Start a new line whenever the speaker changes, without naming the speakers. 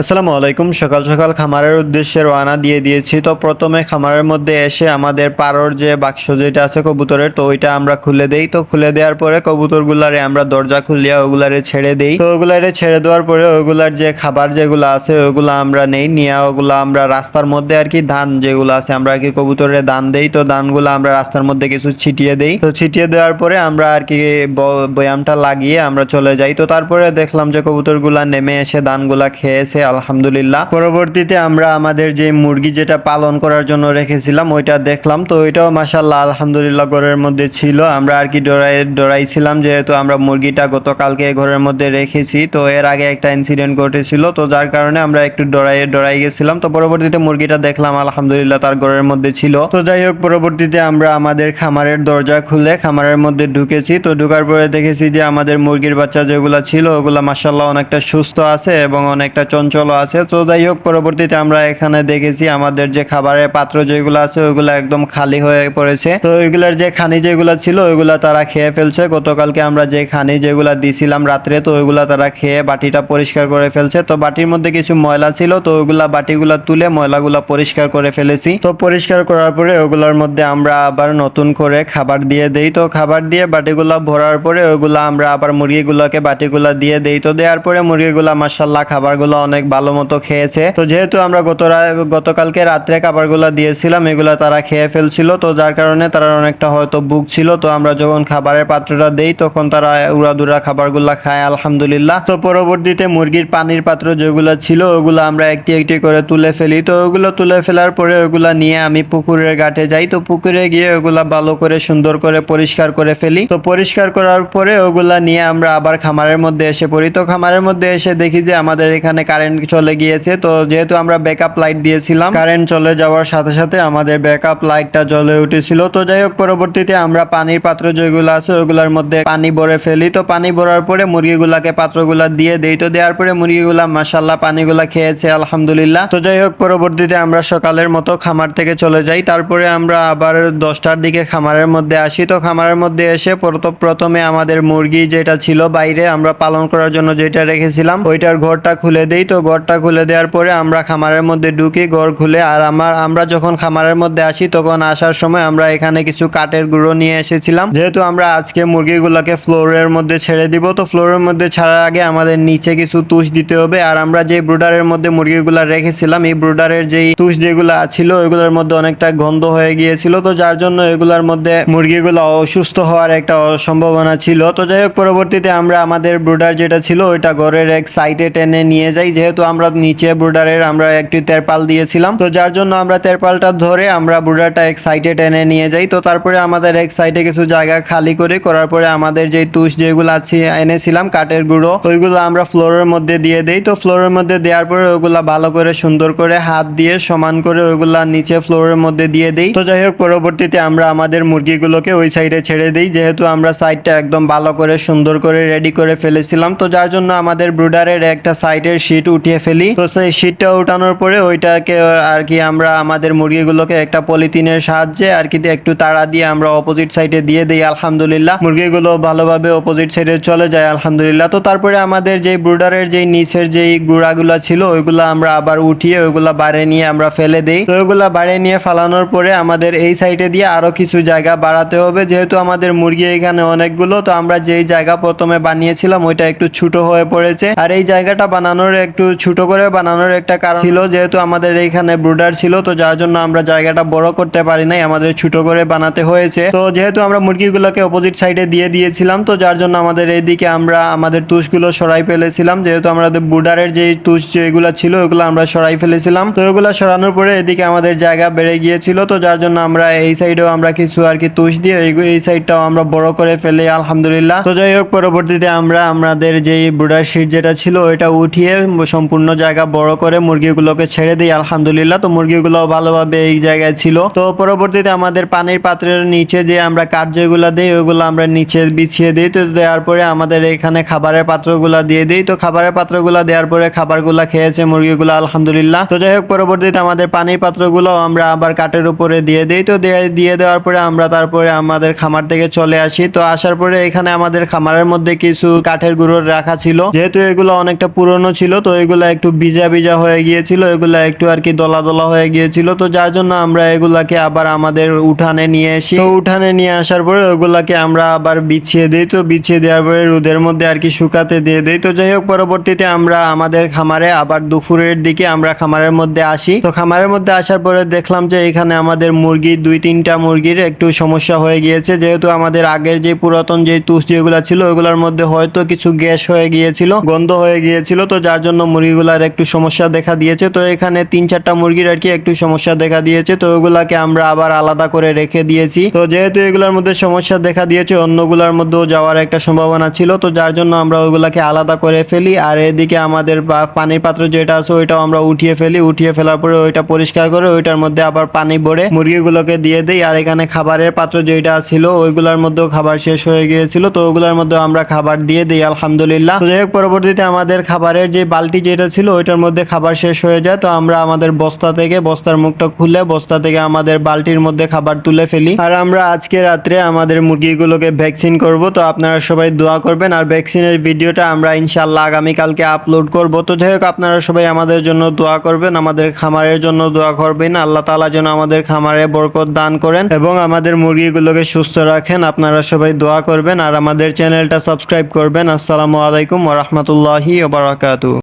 আসসালামু আলাইকুম। সকাল সকাল খামারের উদ্দেশ্যে রওনা দিয়ে দিয়েছি। তো প্রথমে খামারের মধ্যে এসে আমাদের পারোর যে বাক্স যেটা আছে কবুতরের, তো ওইটা আমরা খুলে দেই। তো খুলে দেওয়ার পরে কবুতরগুলারে আমরা দরজা খুলিয়া ওগুলারে ছেড়ে দেই। তো ওগুলারে ছেড়ে দেওয়ার পরে ওগুলার যে খাবার যেগুলো আছে ওগুলো আমরা নেই। নিয়ে ওগুলো আমরা রাস্তার মধ্যে আর কি ধান যেগুলো আছে আমরা আর কি কবুতরের দান দেই। তো দানগুলো আমরা রাস্তার মধ্যে কিছু ছিটিয়ে দেই। তো ছিটিয়ে দেওয়ার পরে আমরা আর কি বয়ামটা লাগিয়ে আমরা চলে যাই। তো তারপরে দেখলাম যে কবুতরগুলা নেমে এসে দানগুলা খেয়েছে। আলহামদুলিল্লাহ। পরবর্তীতে আমরা আমাদের যে মুরগি যেটা পালন করার জন্য রেখেছিলাম, ওইটা দেখলাম। তো ওইটাও মাসাল্লাহ আলহামদুলিল্লাহ ঘরের মধ্যে ছিল। আমরা আর কি ডরাই, ডরাইছিলাম যেহেতু আমরা মুরগিটা গতকালকে ঘরের মধ্যে রেখেছি। তো এর আগে একটা ইনসিডেন্ট ঘটেছিল। তো যার কারণে আমরা একটু ডরাই ডরাই গেছিলাম। তো পরবর্তীতে মুরগিটা দেখলাম, আলহামদুলিল্লাহ তার ঘরের মধ্যে ছিল। তো যাই হোক, পরবর্তীতে আমরা আমাদের খামারের দরজা খুলে খামারের মধ্যে ঢুকেছি। তো ঢুকার পরে দেখেছি যে আমাদের মুরগির বাচ্চা যেগুলো ছিল, ওগুলা মাসাল্লাহ অনেকটা সুস্থ আছে এবং অনেকটা চঞ্চল আছে। তো যাই হোক, পরবর্তীতে আমরা এখানে দেখেছি আমাদের যে খাবারের পাত্র যেগুলো আছে ওইগুলো একদম খালি হয়ে পড়েছে। তো ওইগুলার যে খানি যেগুলো ছিল ওইগুলা তারা খেয়ে ফেলছে। গতকালকে আমরা যে খানি যেগুলা দিছিলাম রাত্রে, তো ওইগুলা তারা খেয়ে বাটিটা পরিষ্কার করে ফেলছে। তো বাটির মধ্যে কিছু ময়লা ছিল, তো ওইগুলা বাটিগুলা তুলে ময়লাগুলা পরিষ্কার করে ফেলেছি। তো পরিষ্কার করার পরে ওগুলোর মধ্যে আমরা আবার নতুন করে খাবার দিয়ে দেই। তো খাবার দিয়ে বাটিগুলা ভরার পরে ওইগুলা আমরা আবার মুরগিগুলোকে বাটিগুলা দিয়ে দেই। তো দেওয়ার পরে মুরগিগুলা মাসাল্লাহ খাবারগুলো অনেক ভালো মতো খেয়েছে। তো যেহেতু আমরা গত গতকালকে রাত্রে খাবারগুলো দিয়েছিলাম, এগুলা তারা খেয়ে ফেলছিল। তো যার কারণে তারা অনেকটা হয়তো বুক ছিল। তো আমরা যখন খাবারের পাত্রটা দেই, তখন তারা উড়াদুরা খাবারগুলা খায়, আলহামদুলিল্লাহ। তো পরবর্তীতে মুরগির পানির পাত্র যেগুলো ছিল, ওগুলো আমরা একটি একটি করে তুলে ফেলি। তো ওগুলো তুলে ফেলার পরে ওগুলা নিয়ে আমি পুকুরের ঘাটে যাই। তো পুকুরে গিয়ে ওগুলা ভালো করে, সুন্দর করে পরিষ্কার করে ফেলি। তো পরিষ্কার করার পরে ওগুলা নিয়ে আমরা আবার খামারের মধ্যে এসে পড়ি। তো খামারের মধ্যে এসে দেখি যে আমাদের এখানে কারেন্ট চলে গিয়েছে, তো যেহেতু আমরা ব্যাকআপ লাইট দিয়েছিলাম কারেন্ট চলে যাওয়ার সাথে সাথে আমাদের ব্যাকআপ লাইটটা জ্বলে উঠেছিল। তো যাই হোক পরবর্তীতে আমরা পানির পাত্র যেগুলো আছে, ওগুলোর মধ্যে পানি ভরে ফেলি। তো পানি ভরার পরে মুরগিগুলাকে পাত্রগুলা দিয়ে দেই। তো দেওয়ার পরে মুরগিগুলা মাসাল্লাহ পানিগুলা খেয়েছে, আলহামদুলিল্লাহ। তো যাই হোক পরবর্তীতে আমরা সকালের মতো খামার থেকে চলে যাই। তারপরে আমরা আবার দশটার দিকে খামারের মধ্যে আসি। তো খামারের মধ্যে এসে প্রথ- প্রথমে আমাদের মুরগি যেটা ছিল বাইরে, আমরা পালন করার জন্য যেটা রেখেছিলাম, ওইটার ঘরটা খুলে দেই। তো ঘরটা খুলে দেওয়ার পরে আমরা খামারের মধ্যে ঢুকি, ঘর খুলে, আর আমার আমরা যখন খামারের মধ্যে আসি, তখন আসার সময় আমরা এখানে কিছু কাঠের গুঁড়ো নিয়ে এসেছিলাম। যেহেতু আমরা আজকে মুরগিগুলোকে ফ্লোরের মধ্যে ছেড়ে দিব, তো ফ্লোরের মধ্যে ছাড়ার আগে আমাদের নিচে কিছু তুষ দিতে হবে। আর আমরা যে ব্রুডারের মধ্যে মুরগিগুলো রেখেছিলাম, এই ব্রুডারের যেই তুষ যেগুলো ছিল, ওইগুলোর মধ্যে অনেকটা গন্ধ হয়ে গিয়েছিল। তো যার জন্য এগুলোর মধ্যে মুরগিগুলো অসুস্থ হওয়ার একটা সম্ভাবনা ছিল। তো যাই হোক, পরবর্তীতে আমরা আমাদের ব্রুডার যেটা ছিল, ওইটা ঘরের এক সাইডে টেনে নিয়ে যাই। যেহেতু আমরা নিচে ব্রুডারের আমরা একটি তেরপাল দিয়েছিলাম, তো যার জন্য আমরা তেরপালটা ধরে আমরা ব্রুডারটা এক সাইডে টেনে নিয়ে যাই। তো তারপরে আমাদের এক সাইডে কিছু জায়গা খালি করে করার পরে আমাদের যে তুষ যেগুলো আছে, এনেছিলাম কাঠের গুঁড়ো, ওইগুলো আমরা ফ্লোরের মধ্যে দিয়ে দেই। তো ফ্লোরের মধ্যে দেওয়ার পরে ওগুলা ভালো করে সুন্দর করে হাত দিয়ে সমান করে ওইগুলা নিচে ফ্লোরের মধ্যে দিয়ে দেই। তো যাই হোক, পরবর্তীতে আমরা আমাদের মুরগিগুলোকে ওই সাইডে ছেড়ে দিই। যেহেতু আমরা সাইডটা একদম ভালো করে সুন্দর করে রেডি করে ফেলেছিলাম, তো যার জন্য আমাদের ব্রুডারের একটা সাইডের শীট উঠিয়ে ফেলি। তো সেই শীটটা উঠানোর পরে ওইটাকে আর কি আমরা আমাদের মুরগিগুলোকে একটা পলিথিনের সাহায্যে আর কি একটু তাড়া দিয়ে আমরা অপোজিট সাইডে দিয়ে দিই, আলহামদুলিল্লাহ। মুরগিগুলো ভালোভাবে অপোজিট সাইডে চলে যায়, আলহামদুলিল্লাহ। তো তারপরে আমাদের যেই ব্রুডারের যেই নিচের যেই গুঁড়াগুলা ছিল, ওইগুলা আমরা আবার উঠিয়ে ওইগুলা বাইরে নিয়ে আমরা ফেলে দিই। তো ওইগুলা বাইরে নিয়ে ফালানোর পরে আমাদের এই সাইডে দিয়ে আরও কিছু জায়গা বাড়াতে হবে। যেহেতু আমাদের মুরগি এখানে অনেকগুলো, তো আমরা যেই জায়গা প্রথমে বানিয়েছিলাম, ওইটা একটু ছোট হয়ে পড়েছে। আর এই জায়গাটা বানানোর একটু ছোট করে বানানোর একটা কারণ ছিল, যেহেতু আমাদের এইখানে ব্রুডার ছিল, তো যার জন্য আমরা জায়গাটা বড় করতে পারি নাই, আমাদের ছোট করে বানাতে হয়েছে। তো যেহেতু আমরা মুরগিগুলোকে অপোজিট সাইডে দিয়ে দিয়েছিলাম, তো যার জন্য আমাদের এইদিকে আমরা আমাদের তুষগুলো সরাই ফেলেছিলাম। যেহেতু আমাদের ব্রুডারের যে তুষ যেগুলো ছিল, ওগুলো আমরা সরাই ফেলেছিলাম। তো ওগুলো সরানোর পরে এদিকে আমাদের জায়গা বেড়ে গিয়েছিল, তো যার জন্য আমরা এই সাইডেও আমরা কিছু আর কি তুষ দিয়ে, এই- সাইডটাও আমরা বড় করে ফেলে, আলহামদুলিল্লাহ। তো যাই হোক, পরবর্তীতে আমরা আমাদের যে ব্রুডার শিট যেটা ছিল, ওইটা উঠিয়ে সম্পূর্ণ জায়গা বড় করে মুরগিগুলোকে ছেড়ে দিই, আলহামদুলিল্লাহ। তো মুরগিগুলো ভালোভাবে এই জায়গায় ছিল। তো পরবর্তীতে আমাদের পানির পাত্রের নিচে যে আমরা কাঠ যেগুলো দিই ওইগুলো আমরা নিচে বিছিয়ে দিই। তো দেওয়ার পরে আমাদের এখানে খাবারের পাত্রগুলো দিয়ে দিই। তো খাবারের পাত্রগুলো দেওয়ার পরে খাবারগুলো খেয়েছে মুরগিগুলো, আলহামদুলিল্লাহ। তো যাই হোক, পরবর্তীতে আমাদের পানির পাত্রগুলো আমরা আবার কাঠের উপরে দিয়ে দিই। তো দিয়ে দিয়ে দেওয়ার পরে আমরা তারপরে আমাদের খামার থেকে চলে আসি। তো আসার পরে এখানে আমাদের খামারের মধ্যে কিছু কাঠের গুঁড়ো রাখা ছিল। যেহেতু এগুলো অনেকটা পুরনো ছিল, তো এগুলা একটু ভিজা ভিজা হয়ে গিয়েছিল, এগুলা একটু আর কি দলা দলা হয়ে গিয়েছিল। তো যার জন্য আমরা এগুলাকে আবার আমাদের উঠানে নিয়ে এসি তো উঠানে নিয়ে আসার পরে ওগুলাকে আমরা আবার বিছিয়ে দিই। তো বিছিয়ে দেওয়ার পরে রোদের মধ্যে আর কি শুকাতে দিয়ে দিই। তো যাই হোক, পরবর্তীতে আমরা আমাদের খামারে আবার দুপুরের দিকে আমরা খামারের মধ্যে আসি। তো খামারের মধ্যে আসার পরে দেখলাম যে এখানে আমাদের মুরগি, দুই তিনটা মুরগির একটু সমস্যা হয়ে গিয়েছে। যেহেতু আমাদের আগের যে পুরাতন যে তুষ যেগুলা ছিল, ওগুলোর মধ্যে হয়তো কিছু গ্যাস হয়ে গিয়েছিল, গন্ধ হয়ে গিয়েছিল। তো যার জন্য মুরগিগুলার একটু সমস্যা দেখা দিয়েছে। তো এখানে তিন চারটা মুরগির আর কি একটু সমস্যা দেখা দিয়েছে। তো ওগুলাকে আমরা আবার আলাদা করে রেখে দিয়েছি। তো যেহেতু এগুলার মধ্যে সমস্যা দেখা দিয়েছে, অন্যগুলোর মধ্যেও যাওয়ার একটা সম্ভাবনা ছিল। তো যার জন্য আমরা ওইগুলাকে আলাদা করে ফেলি। আর এদিকে আমাদের পানির পাত্র যেটা আছে, ওইটাও আমরা উঠিয়ে ফেলি। উঠিয়ে ফেলার পরে ওইটা পরিষ্কার করে ওইটার মধ্যে আবার পানি ভরে মুরগিগুলোকে দিয়ে দিই। আর এখানে খাবারের পাত্র যেটা ছিল, ওইগুলার মধ্যেও খাবার শেষ হয়ে গিয়েছিল। তো ওগুলোর মধ্যে আমরা খাবার দিয়ে দিই, আলহামদুলিল্লাহ। তো যাই হোক, পরবর্তীতে আমাদের খাবারের যে বালতি যেটা ছিল ওইটার মধ্যে খাবার শেষ হয়ে যায়। তো আমরা আমাদের বস্তা থেকে বস্তার মুখটা খুলে বস্তা থেকে আমাদের বালতির মধ্যে খাবার তুলে ফেলি। আর আমরা আজকে রাত্রে আমাদের মুরগিগুলোকে ভ্যাকসিন করব। তো আপনারা সবাই দোয়া করবেন। আর ভ্যাকসিনের ভিডিওটা আমরা ইনশাল্লাহ আগামীকালকে আপলোড করব। তো যাই হোক, আপনারা সবাই আমাদের জন্য দোয়া করবেন। আমাদের খামারের জন্য দোয়া করবেন। আল্লাহ তাআলা যেন আমাদের খামারে বরকত দান করেন এবং আমাদের মুরগিগুলোকে সুস্থ রাখেন। আপনারা সবাই দোয়া করবেন। আর আমাদের চ্যানেলটা সাবস্ক্রাইব করবেন। আসসালামু আলাইকুম ওয়া রাহমাতুল্লাহি ওয়া বারাকাতুহু।